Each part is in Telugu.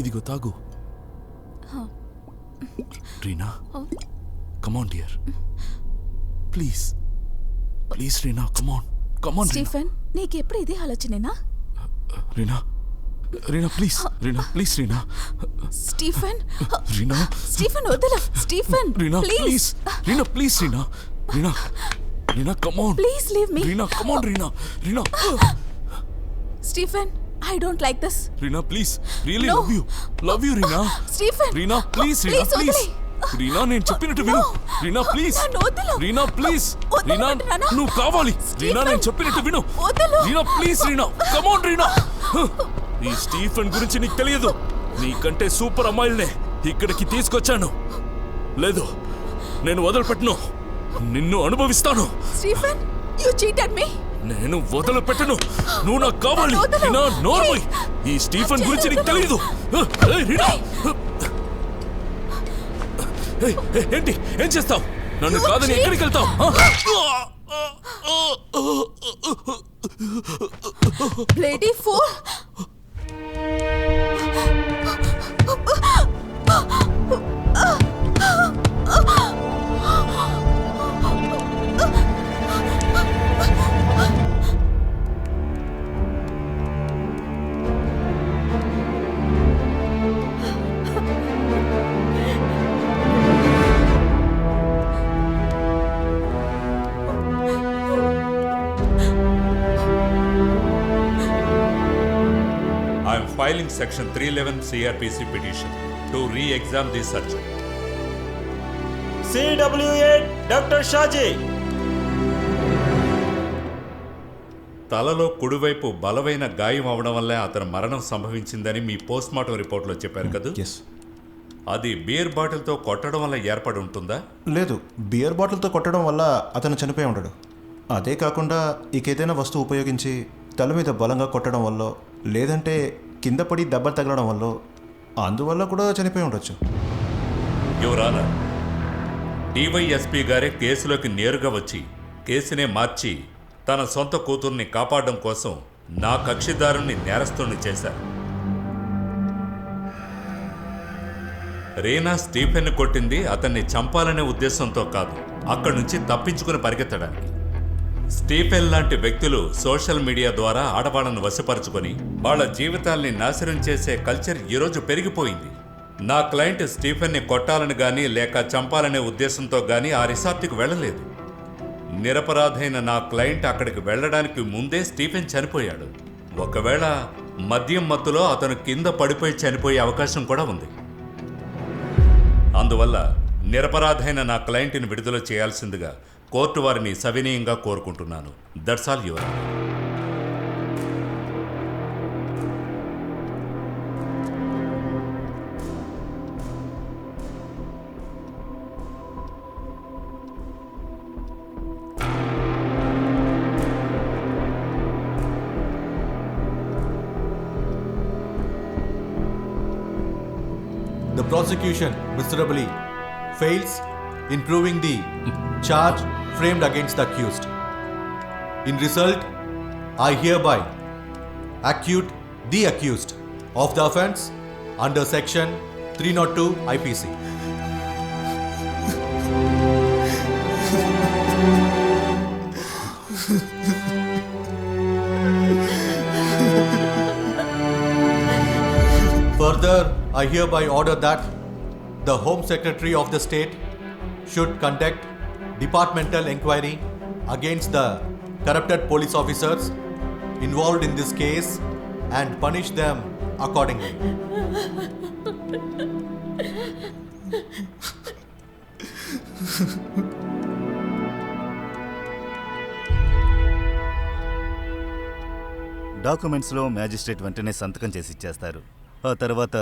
ఇదిగో తాగు. Reena? Come on dear please please Reena come on come on Stephen నీకెప్పుడు ఇదే ఆలోచనేనా? Reena? Reena please Reena please Reena. Stephen Reena? Stephen వదల. Stephen Reena please Reena please Reena. Reena Reena come on please leave me Reena come on Reena. Reena. Stephen I don't like this Reena please really No. Love you love you Reena Stephen Reena please Reena Please please. Reena నేను చెప్పినట్టు విను. రీనా ప్లీజ్. రీనా ప్లీజ్ రీనా? నువ్వు కావాలి. రీనా నేను. చెప్పినట్టు విను. Reena please Reena come on Reena ఈ స్టీఫెన్ గురించి నీకు తెలియదు. నీకంటే సూపర్ అమ్మాయిల్నే ఇక్కడికి తీసుకొచ్చాను. లేదు నేను వదిలిపెట్టను. నిన్ను అనుభవిస్తాను. స్టీఫెన్ యు చీటెడ్ మీ నేను వదిలిపెట్టను. నువ్వు నాకు కావాలి. నన్ను వదలు. రీనా నోర్మై ఈ స్టీఫెన్ గురించి నీకు తెలియదు ఏంటి? ఏం చేస్తావు? నన్ను కాదని. ఎక్కడికి వెళ్తావు? Bloody fool I am filing section 311 CRPC petition to re-examine this search. CW doctor Shaji తలలో కుడివైపు బలమైన గాయం అవడం వల్లే అతని మరణం సంభవించిందని మీ పోస్ట్మార్టం రిపోర్ట్లో చెప్పారు కదా? ఎస్ అది బీర్ బాటిల్తో కొట్టడం వల్ల ఏర్పడి ఉంటుందా? లేదు బియర్ బాటిల్తో కొట్టడం వల్ల అతను చనిపోయి ఉంటాడు అదే కాకుండా ఇకేదైనా వస్తువు ఉపయోగించి తల మీద బలంగా కొట్టడం వల్ల లేదంటే కింద పడి దెబ్బలు తగలడం వల్ల అందువల్ల కూడా చనిపోయి ఉండొచ్చు. యువరానా డివైఎస్పీ గారే కేసులోకి నేరుగా వచ్చి కేసునే మార్చి తన సొంత కూతుర్ని కాపాడడం కోసం నా కక్షిదారుణ్ణి నేరస్తుని చేశారు. రీనా స్టీఫెన్ కొట్టింది అతన్ని చంపాలనే ఉద్దేశంతో కాదు అక్కడి నుంచి తప్పించుకుని పరిగెత్తడానికి. స్టీఫెన్ లాంటి వ్యక్తులు సోషల్ మీడియా ద్వారా ఆడవాళ్ళను వశపరుచుకొని వాళ్ళ జీవితాల్ని నాశనం చేసే కల్చర్ ఈరోజు పెరిగిపోయింది. నా క్లయింట్ స్టీఫెన్ని కొట్టాలని కానీ లేక చంపాలనే ఉద్దేశంతో కానీ ఆ రిసార్ట్కి వెళ్ళలేదు. నిరపరాధైన నా క్లయింట్ అక్కడికి వెళ్ళడానికి ముందే స్టీఫెన్ చనిపోయాడు. ఒకవేళ మద్యం మత్తులో అతను కింద పడిపోయి చనిపోయే అవకాశం కూడా ఉంది. అందువల్ల నిరపరాధైన నా క్లయింట్ని విడుదల చేయాల్సిందిగా కోర్టు వారిని సవినీయంగా కోరుకుంటున్నాను that's all your The prosecution miserably fails in proving the charge framed against the accused. In result, I hereby acute the accused of the offense under section 302 IPC. Further, I hereby order that the Home Secretary of the state should conduct departmental enquiry against the corrupted police officers involved in this case and punish them accordingly డాక్యుమెంట్స్లో magistrate వెంటనే సంతకం చేసి ఇచ్చేస్తారు ఆ తర్వాత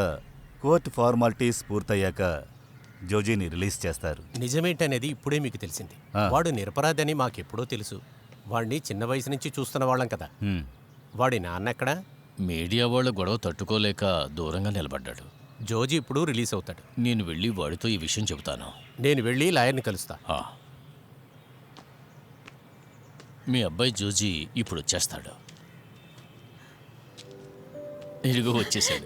కోర్టు ఫార్మాలిటీస్ పూర్తయ్యాక జోజీని రిలీజ్ చేస్తారు. నిజమేంటనేది ఇప్పుడే మీకు తెలిసింది. ఆ. వాడు నిరపరాధని మాకెప్పుడో తెలుసు. వాడిని చిన్న వయసు నుంచి చూస్తున్న వాళ్ళం కదా. హ్మ్. వాడి నాన్న ఎక్కడా? మీడియా వాళ్ళ గొడవ తట్టుకోలేక దూరంగా నిలబడ్డాడు. జోజీ ఇప్పుడు రిలీజ్ అవుతాడు. నేను వెళ్ళి వాడితో ఈ విషయం చెబుతాను. నేను వెళ్ళి లాయర్ని కలుస్తా. ఆ. మీ అబ్బాయి జోజీ ఇప్పుడు వచ్చేస్తాడు. ఇదిగో వచ్చేసాడు.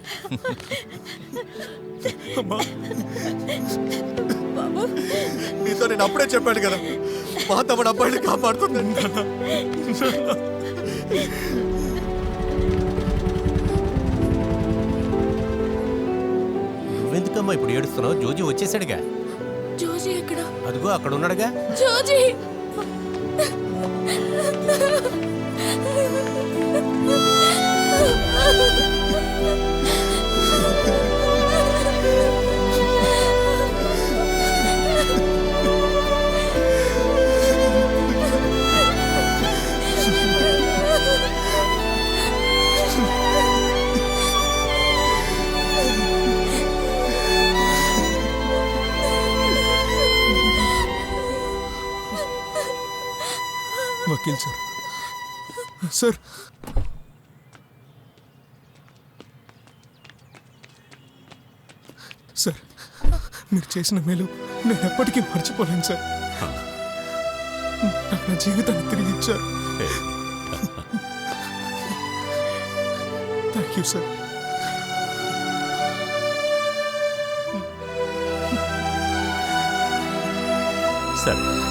నీతో నేను అప్పుడే చెప్పాను కదా మా తమ్ముడు అబ్బాయిని కాపాడుతుంది నువ్వెందుకమ్మా ఇప్పుడు ఏడుస్తున్నావు? జోజీ వచ్చేసాడుగా. జోజీ ఎక్కడ? అదిగో అక్కడ ఉన్నాడుగా జోజీ! వకీల్ సార్. సార్. సార్ మీరు చేసిన మేలు నేను ఎప్పటికీ మర్చిపోలేను సార్. నాకు నా జీవితాన్ని తిరిగి ఇచ్చారు. Thank you sir. సరే.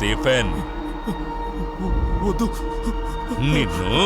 స్టీఫెన్. నిన్ను